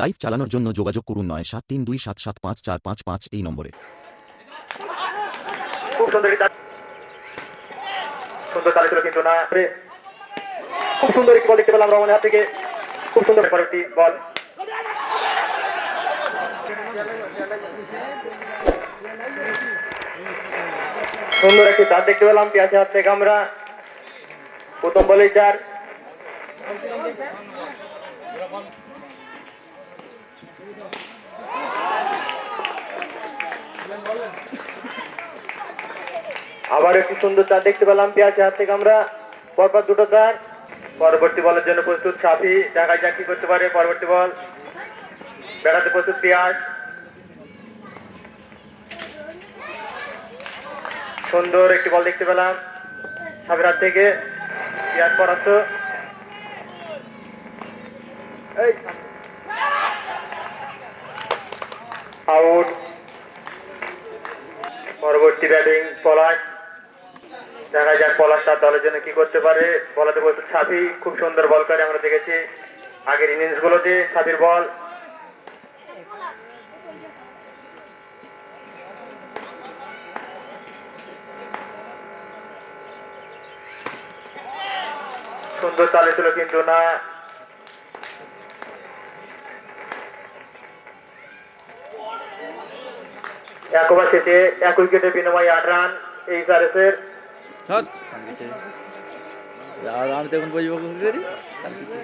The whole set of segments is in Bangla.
লাইভ চালানোর জন্য যোগাযোগ করুন নয় সাত তিন দুই সাত সাত পাঁচ চার পাঁচ পাঁচ এই নম্বরে। খুব সুন্দর একটি সুন্দর না। খুব সুন্দর একটি বল দেখতে পেলাম রহমানের হাত থেকে। খুব সুন্দর পরেরটি বল সুন্দর একটি চার দেখতে পেলাম পেঁয়াজে হাত থেকে আমরা। প্রথম বলেই চার। আবার একটি সুন্দর চার দেখতে পেলাম, পেঁয়াজে হাত থেকে আমরা। পরপর দুটো চার। পরবর্তী বলের জন্য প্রস্তুত সাফি দেখা যাক কি করতে পারে পরবর্তী বল। বেড়াতে প্রস্তুত পেঁয়াজ। সুন্দর একটি বল দেখতে পেলাম সাবির হাত থেকে। পেঁয়াজ এই। আউট। পরবর্তী ব্যাটিং, পলাশ? দেখা যাক পলাশ তার দলের জন্য কি করতে পারে। বলাতে বলতে সাফি খুব সুন্দর বল করে আমরা দেখেছি। আগের ইনিংস গুলোতে সাফির বল সুন্দর চালে ছিল কিন্তু না। এক ওভার শেষে এক উইকেটের বিনিময়ে আট রান এই সারেসের আর আমি বসবো কি করি। খান কিছু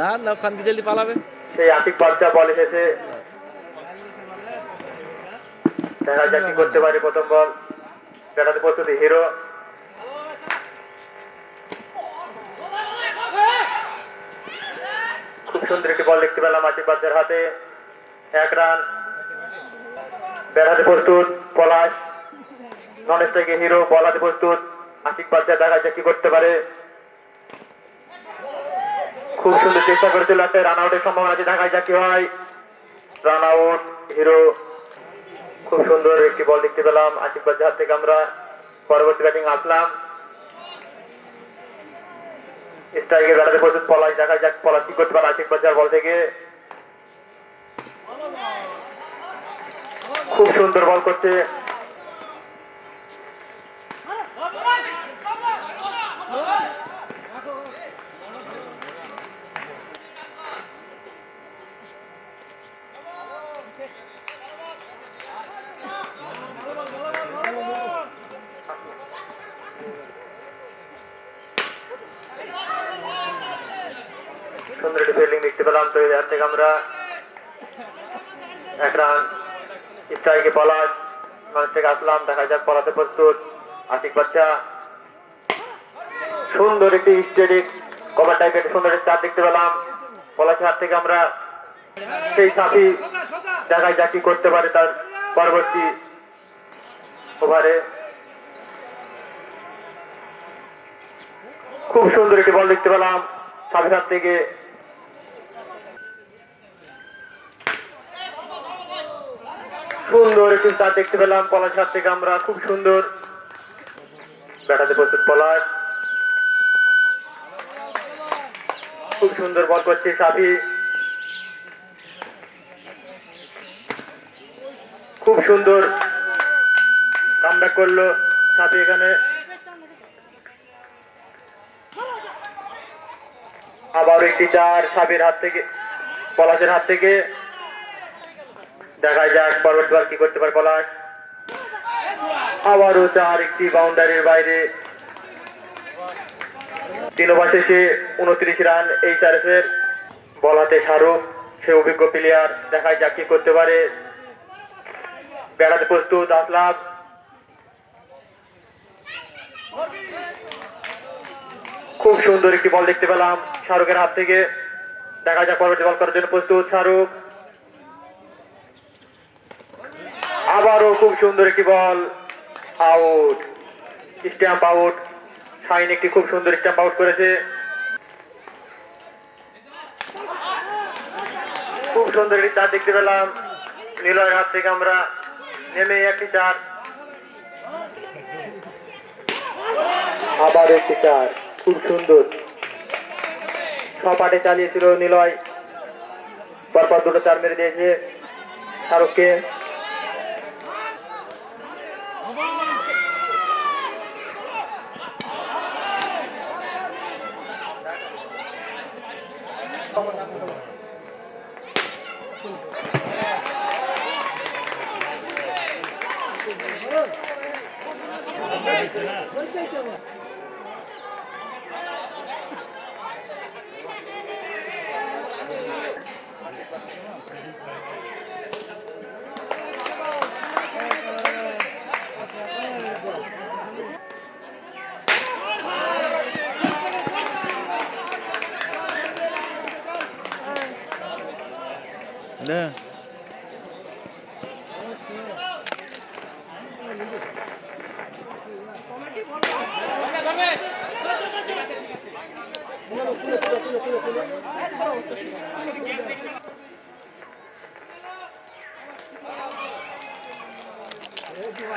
না না খান পালাবে। সেই আতিক বাচ্চা বল এসেছে। দেখা যাক কি করতে পারে প্রথম বল। ব্যাটাতে প্রস্তুতি হিরো। খুব সুন্দর একটি বল দেখতে পেলাম আতিক বাচ্চার হাতে। এক রান। ব্যাটাতে প্রস্তুত, পলাশ। নন স্ট্রাইকে হিরো বল হাতে প্রস্তুত। আশিক বাচ্চা দেখা যাক কি করতে পারে। খুব সুন্দর চেষ্টা করেছিল একটা রান আউটের সম্ভাবনা আছে যাক কি হয়। Run out hero. খুব সুন্দর একটি বল দেখতে পেলাম, আশিক বাচ্চার হাত থেকে আমরা। পরবর্তী ব্যাটিং আসলাম। স্ট্রাইকে বেড়াতে প্রস্তুত, পলাশ দেখা যাক, পলাশ কি করতে পারে আশিক বাচ্চার বল থেকে। খুব সুন্দর বল করছে। সুন্দর একটি ফিল্ডিং দেখতে পেলাম। তো এর থেকে আমরা এক রান স্ট্রাইকে পলাশ মানুষ থেকে আসলাম, দেখা যাক পলাতে প্রস্তুত। আশিক বাচ্চা, সুন্দর একটি স্টেডিক কভার টাইপের সুন্দর চার দেখতে পেলাম। পলাশের হাত থেকে আমরা সেই সাথী দেখায় যা কি করতে পারে তার পরবর্তী ওভারে। খুব সুন্দর একটি বল দেখতে পেলাম। সাথে হাত থেকে সুন্দর একটি চার দেখতে পেলাম, পলাশ হাত থেকে আমরা, খুব সুন্দর। ব্যাটাতে প্রস্তুত পলাশ। খুব সুন্দর বল করছে সাফি খুব সুন্দর কামব্যাক করল সাথে এখানে। আবার একটি চার সাবির হাত থেকে, পলাশের হাত থেকে। দেখা যাক পরবর্তীবার কি করতে পারে পলাশ। আবারও চার একটি বাউন্ডারির বাইরে। তিন ওভার শেষে উনত্রিশ রান এই চারেসের বল হাতে শাহরুখ, সে অভিজ্ঞ প্লেয়ার দেখায় যাক কি করতে পারে। বেড়াতে প্রস্তুত, আসলাম। খুব সুন্দর একটি বল দেখতে পেলাম শাহরুখের হাত থেকে। দেখা যাক পরবর্তী বল করার জন্য প্রস্তুত শাহরুখ। আবারও খুব সুন্দর একটি ball. Out stump out shine একটি খুব সুন্দর স্ট্যাম্প আউট করেছে। খুব সুন্দর একটি চার দেখতে পেলাম। নিলয়ের হাত থেকে আমরা নেমে একটি চার। আবার একটি চার। খুব সুন্দর। সপাটে চালিয়েছিল নিলয়। পরপর দুটো চার মেরে দিয়েছে শাহরুখকে না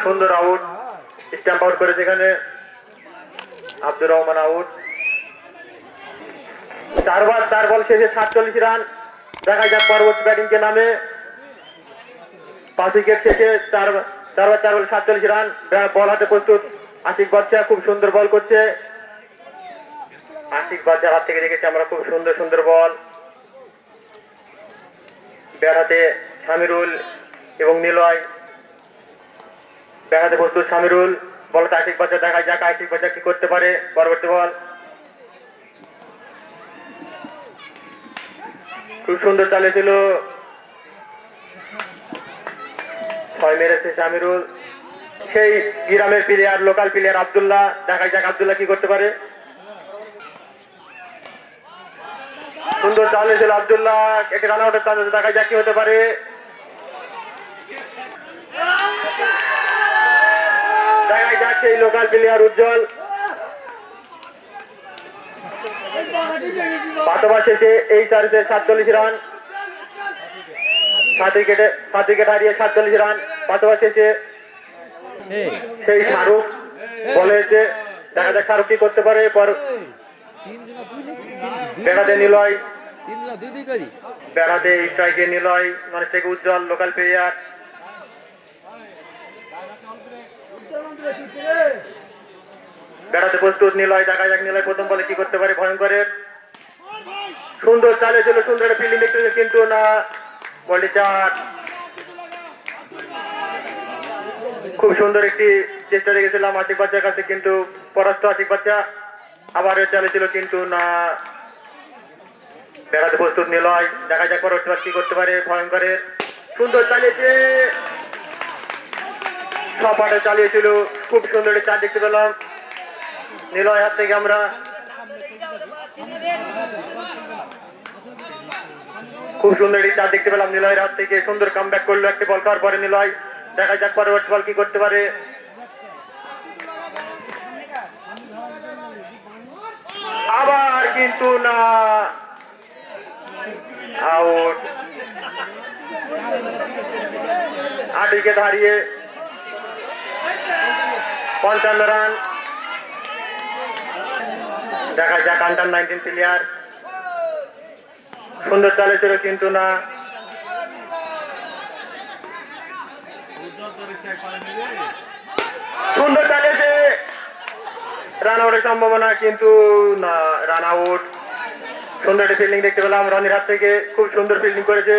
সুন্দর আউট স্ট্যাম্প আউট করেছে এখানে আব্দুর রহমান আউট চারবার চার বল শেষে সাতচল্লিশ রান। দেখা যাক পরবর্তী ব্যাটিং কে নামে। পাঁচ উইকেট শেষে চার চারবার চার বল সাতচল্লিশ রান। বল হাতে প্রস্তুত। আশিক বাচ্চা খুব সুন্দর বল করছে। আশিক বাচ্চার হাত থেকে দেখেছি আমরা খুব সুন্দর সুন্দর বল। হাতে সামিরুল এবং নিলয়। দেখাতে প্রস্তুত সামিরুল। বলতে আশিক বাচ্চা দেখা যাক আশিক বাচ্চা কি করতে পারে। পরবর্তী বল। খুব সুন্দর চালিয়েছিল ছয় মেরেছে সামিরুল। সেই গ্রামের প্লেয়ার লোকাল প্লেয়ার আবদুল্লাহ। দেখা যাক আবদুল্লাহ কি করতে পারে। সুন্দর চালিয়েছিল আব্দুল্লাহ। একটি রান আউটের চান্স দেখা যাক কি হতে পারে। দেখা যাচ্ছে এই লোকাল প্লেয়ার উজ্জ্বল। পাতবা শেষে এই চার্জে সাতচল্লিশ রান। সাত উইকেটে, সাত উইকেট হারিয়ে সাতচল্লিশ রান। পাতবা শেষে সেই শাহরুখ বলেছে দেখা যাক শাহরুখ কি করতে পারে। পর তিন জন দুই বেড়াতে নিলয়। বেড়াতে স্ট্রাইকে নিলয়। মানে থেকে উজ্জ্বল লোকাল প্লেয়ার বেড়াতে প্রস্তুত নিলয়। দেখা যাক নিলয় প্রথম বলে কি করতে পারে ভয়ঙ্করের। সুন্দর চালে ছিল সুন্দর একটা ফিল্ডিং দেখতে পেয়েছে, কিন্তু না বলটি চার খুব সুন্দর একটি চেষ্টা রেখেছিলাম আশিক বাচ্চার কাছে কিন্তু পরাস্ত আশিক বাচ্চা। আবারও চালিয়েছিল কিন্তু না। বেড়াতে প্রস্তুত নিলয় দেখা যাক বার কি করতে পারে ভয়ঙ্করের সুন্দর চালিয়েছে সপাটে চালিয়েছিল খুব সুন্দর একটি চার দেখতে পেলাম। নিলয় হাত থেকে আমরা খুব সুন্দর একটি চার দেখতে পেলাম নিলয়ের হাত থেকে। সুন্দর কাম ব্যাক করল একটি বল খাওয়ার পরে নিলয়। দেখা যাক পরবর্তী বল কি করতে পারে। আবার কিন্তু না। আউট আট উইকেট হারিয়ে পঞ্চান্ন রান। দেখা যাক আন্ডার নাইনটিন প্লেয়ার সুন্দর চালিয়েছিল কিন্তু না। সুন্দর চালিয়েছে রান আউটের সম্ভাবনা কিন্তু না, রান আউট। সুন্দর একটি ফিল্ডিং দেখতে পেলাম, রনির হাত থেকে। খুব সুন্দর ফিল্ডিং করেছে।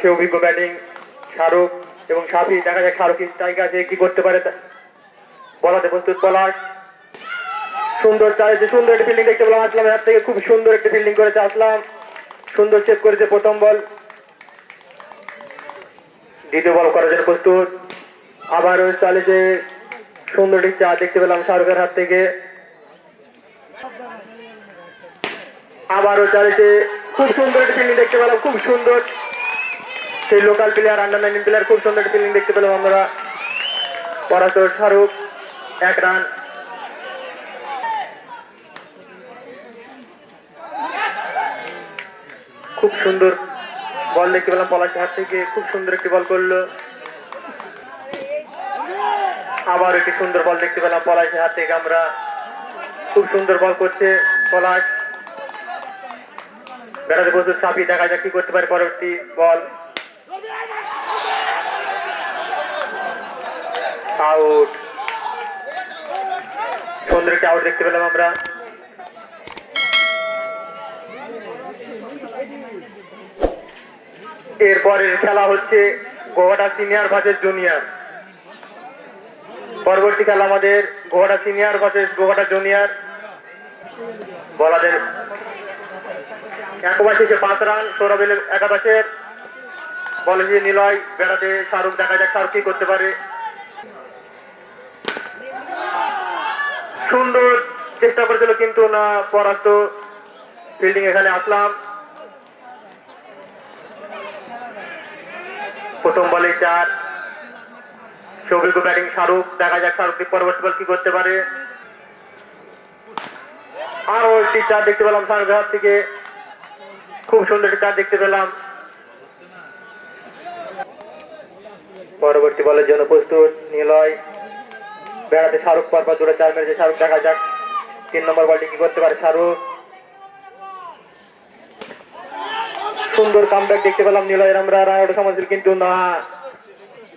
বেড়াচ্ছে অভিজ্ঞ ব্যাটিং শাহরুখ এবং সাফি, দেখা যাক শাহরুখ স্ট্রাইক আছে, কি করতে পারে বলাতে প্রস্তুত পলাশ সুন্দর চালিয়েছে সুন্দর একটি ফিল্ডিং দেখতে পেলাম আসলামের হাত থেকে, খুব সুন্দর একটি ফিল্ডিং করেছে আসলাম। সুন্দর সেভ করেছে প্রথম বল দ্বিতীয় বল করার জন্য প্রস্তুত। আবারও চালিয়েছে সুন্দর একটি চা দেখতে পেলাম শাহরুখের হাত থেকে। আবারও চালিয়েছে খুব সুন্দর একটি ফিল্ডিং দেখতে পেলাম, খুব সুন্দর। সেই local player under nineteen player খুব সুন্দর ফিল্ডিং দেখতে পেলাম আমরা। পরাশর শাহরুখ এক রান খুব সুন্দর বল দেখতে পেলাম পলাশের হাত থেকে, খুব সুন্দর একটি বল করল। আবার একটি সুন্দর বল দেখতে পেলাম পলাশের হাত থেকে আমরা। খুব সুন্দর বল করছে পলাশ। বেড়াতে প্রস্তুত সাপি দেখা যাক কি করতে পারে পরবর্তী বল। আউট একটি আউট দেখতে পেলাম আমরা। এরপরের খেলা হচ্ছে গোয়াটা সিনিয়র ভার্সেস জুনিয়র পরবর্তী খেলা আমাদের গোয়াটা সিনিয়র ভার্সেস গোয়াটা জুনিয়র বলাদের একবার পাঁচ রান, সৌরভের একাদশের। বলে নিলয়, বেড়াতে শাহরুখ, দেখা যাক শাহরুখ কি করতে পারে। সুন্দর চেষ্টা করেছিল, কিন্তু না, পরাস্ত ফিল্ডিং এখানে আসলাম। প্রথম বলে চার। সৌভিক ব্যাটিং শাহরুখ, দেখা যাক শাহরুখ পরবর্তী বল কি করতে পারে। আরও একটি চার দেখতে পেলাম শাহরুখের হাত থেকে। খুব সুন্দর একটি চার দেখতে পেলাম। পরবর্তী বলের জন্য প্রস্তুত নিলয়। বেড়াতে শাহরুখ পরপর দুটো চার মেরেছে। শাহরুখ, দেখা যাক। তিন নম্বর বলটি কি করতে পারে শাহরুখ? সুন্দর কামব্যাক দেখতে পেলাম নিলয়ের আমরা। রায়ড সমাজের কিন্তু না।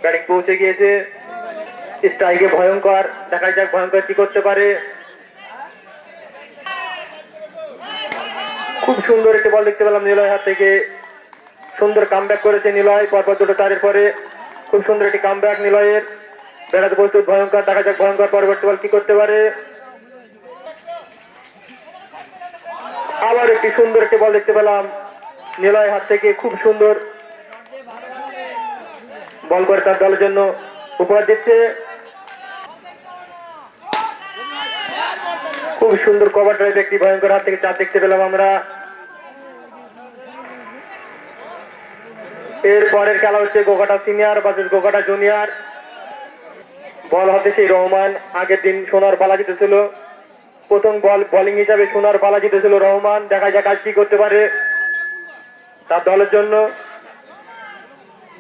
ব্যাটিং পৌঁছে গিয়েছে। স্ট্রাইকে ভয়ঙ্কর। দেখা যাক ভয়ঙ্কর কি করতে পারে। খুব সুন্দর একটি বল দেখতে পেলাম নিলয় হাত থেকে। সুন্দর কামব্যাক করেছে নিলয়। পরপর দুটো চারের পরে খুব সুন্দর একটি কাম কামব্যাক নিলয়ের। বেড়াতে প্রস্তুত ভয়ঙ্কর, দেখা যাক ভয়ঙ্কর পরবর্তী বল কি করতে পারে। আবার একটি সুন্দর একটি বল দেখতে পেলাম। নিলয় হাত থেকে খুব সুন্দর বল করে তার দলের জন্য উপহার দিচ্ছে। খুব সুন্দর কভার ড্রাইভ একটি ভয়ঙ্কর হাত থেকে চার দেখতে পেলাম আমরা। এর পরের খেলা হচ্ছে গোকাটা সিনিয়র ভার্সেস গোকাটা জুনিয়র বল হাতে সেই রহমান। আগের দিন সোনার পালা জিতেছিল। প্রথম বল বোলিং হিসাবে সোনার পালা জিতেছিল রহমান। দেখা যাক আজ কি করতে পারে তার দলের জন্য।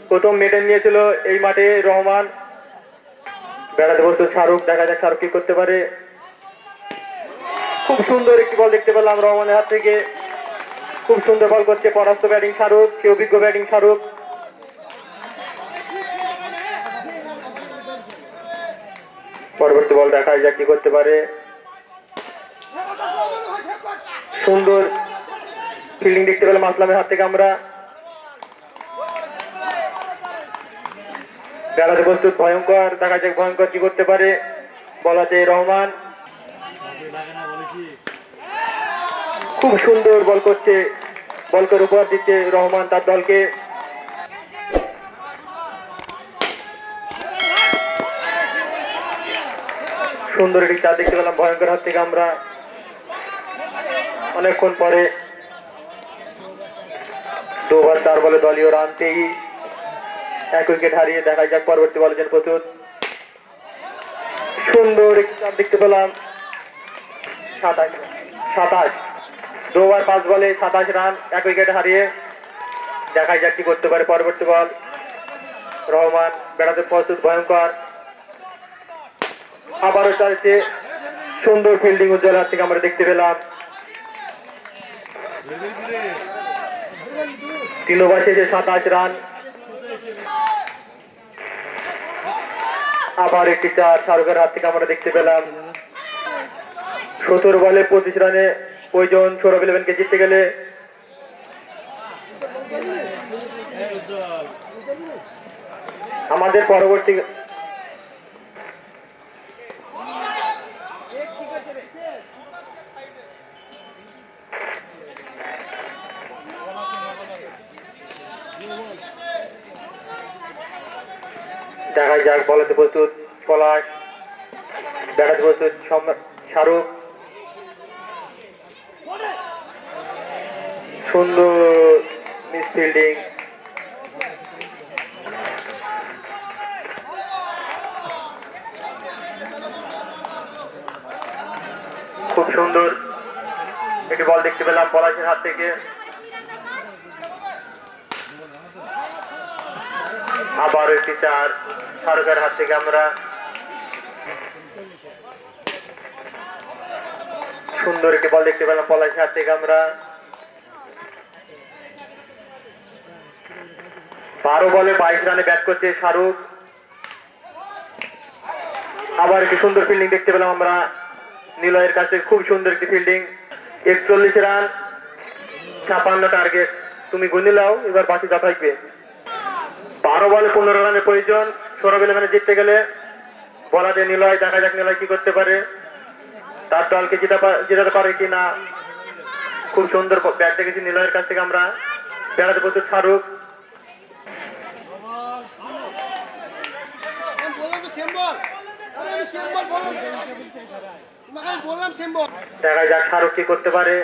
প্রথম মেডেল নিয়েছিল এই মাঠে রহমান। বেড়াতে বস্তু শাহরুখ। দেখা যাক শাহরুখ কি করতে পারে। খুব সুন্দর একটি বল দেখতে পেলাম রহমানের হাত থেকে। খুব সুন্দর বল করছে পরাস্ত ব্যাটিং শাহরুখ। সে অভিজ্ঞ ব্যাটিং শাহরুখ। পরবর্তী বল দেখা যাক কি করতে পারে। সুন্দর ফিল্ডিং দেখতে পেলাম আসলামের হাত থেকে আমরা। বেড়াতে প্রস্তুত, ভয়ঙ্কর। দেখা যাক ভয়ঙ্কর কি করতে পারে বলাতে রহমান। খুব সুন্দর বল করছে বল করে উপহার দিচ্ছে রহমান তার দলকে। সুন্দর একটি চা দেখতে পেলাম, ভয়ঙ্কর হাত থেকে আমরা অনেকক্ষণ পরে দুবার চার বলে দলীয় রান পেয়েই এক উইকেট হারিয়ে দেখা যাক পরবর্তী বলের জন্য প্রস্তুত। সুন্দর একটি চার দেখতে পেলাম, সাতাশ সাতাশ, দুবার পাঁচ বলে সাতাশ রান, এক উইকেট হারিয়ে দেখা যাক কি করতে পারে পরবর্তী বল। রহমান বেড়াতে প্রস্তুত, ভয়ঙ্কর। আবারও চলছে সুন্দর ফিল্ডিং উজ্জ্বল হাত থেকে আমরা দেখতে পেলাম। তিন ওভার শেষে সাতাশ রান। আবার একটি চার শাহরুখের হাত থেকে আমরা দেখতে পেলাম। সতেরো বলে পঁচিশ রানে প্রয়োজন সৌরভ ইলেভেনকে জিততে গেলে আমাদের পরবর্তী দেখা যাক, বলাতে প্রস্তুত, পলাশ দেখাতে প্রস্তুত শাহরুখ। সুন্দর মিস খুব সুন্দর, একটি বল দেখতে পেলাম পলাশের হাত থেকে। আবার একটি চার শাহরুখের হাত থেকে আমরা সুন্দর একটি বল দেখতে পেলাম পলাশের হাত থেকে আমরা। বারো বলে বাইশ রানে ব্যাট করছে শাহরুখ। আবার একটি সুন্দর ফিল্ডিং দেখতে পেলাম আমরা নিলয়ের কাছে, খুব সুন্দর একটি ফিল্ডিং একচল্লিশ রান, ছাপান্ন টার্গেট তুমি গুনে নাও, এবার বাকি যা থাকবে বারো বলে পনেরো রানের প্রয়োজন। সৌরভ ইলেভেনে জিততে গেলে বলা যায় নিলয়, দেখা যাক নিলয় কি করতে পারে। তার দলকে জিতা জেতাতে পারে কি না? খুব সুন্দর ব্যাট দেখেছি নিলয়ের কাছ থেকে আমরা। বেড়াতে প্রচুর বল দেখা যাক শাহরুখ কি করতে পারে।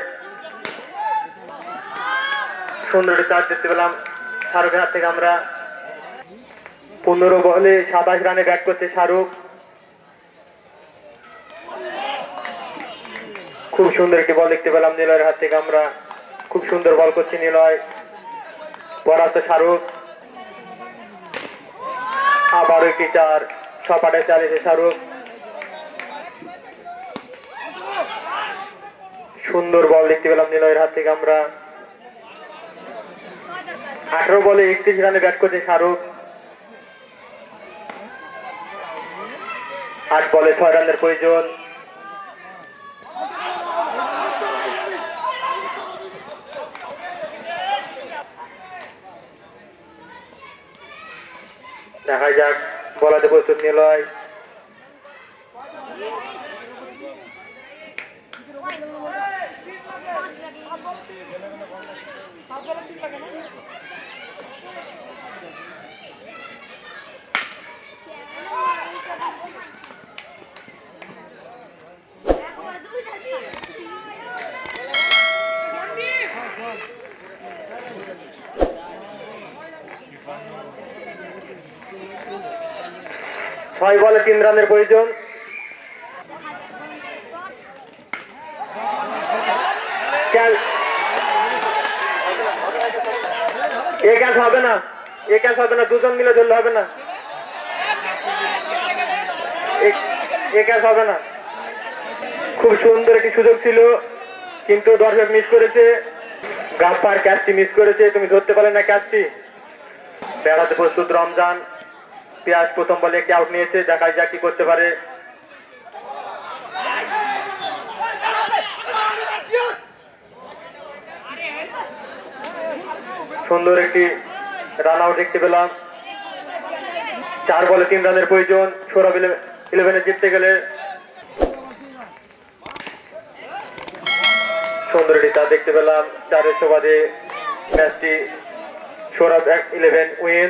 সুন্দর চার্জ দেখতে পেলাম শাহরুখের হাত থেকে আমরা। পনেরো বলে সাতাশ রানে ব্যাট করছে শাহরুখ। খুব সুন্দর একটি বল দেখতে পেলাম নিলয়ের হাত থেকে আমরা। খুব সুন্দর বল করছি নিলয়। পরাস্ত শাহরুখ। আবারও একটি চার ছপাটে চালিয়েছে শাহরুখ। সুন্দর বল দেখতে পেলাম নিলয়ের হাত থেকে আমরা। আঠারো বলে একত্রিশ রানে ব্যাট করছে শাহরুখ। আট বলে ছয় রানের প্রয়োজন। দেখা যাক বলাতে প্রস্তুত নিলয়। ছয় বলে তিন রানের প্রয়োজন। এ ক্যাচ হবে না। এ ক্যাচ হবে না। দুজন মিলে ধরলে হবে না। এ- ক্যাচ হবে না। খুব সুন্দর একটি সুযোগ ছিল, কিন্তু দর্শক মিস করেছে। গাপ্পার ক্যাচটি মিস করেছে। তুমি ধরতে পারলে না ক্যাচটি বেড়াতে প্রস্তুত রমজান। পেঁয়াজ প্রথম বলে একটি আউট নিয়েছে দেখা যাক কি করতে পারে। সুন্দর একটি রান আউট দেখতে পেলাম। চার বলে তিন রানের প্রয়োজন, সৌরভ ইলেভেনে জিততে গেলে। সুন্দর একটি চার দেখতে পেলাম, চারের সুবাদে ম্যাচটি সৌরভ ইলেভেন উইন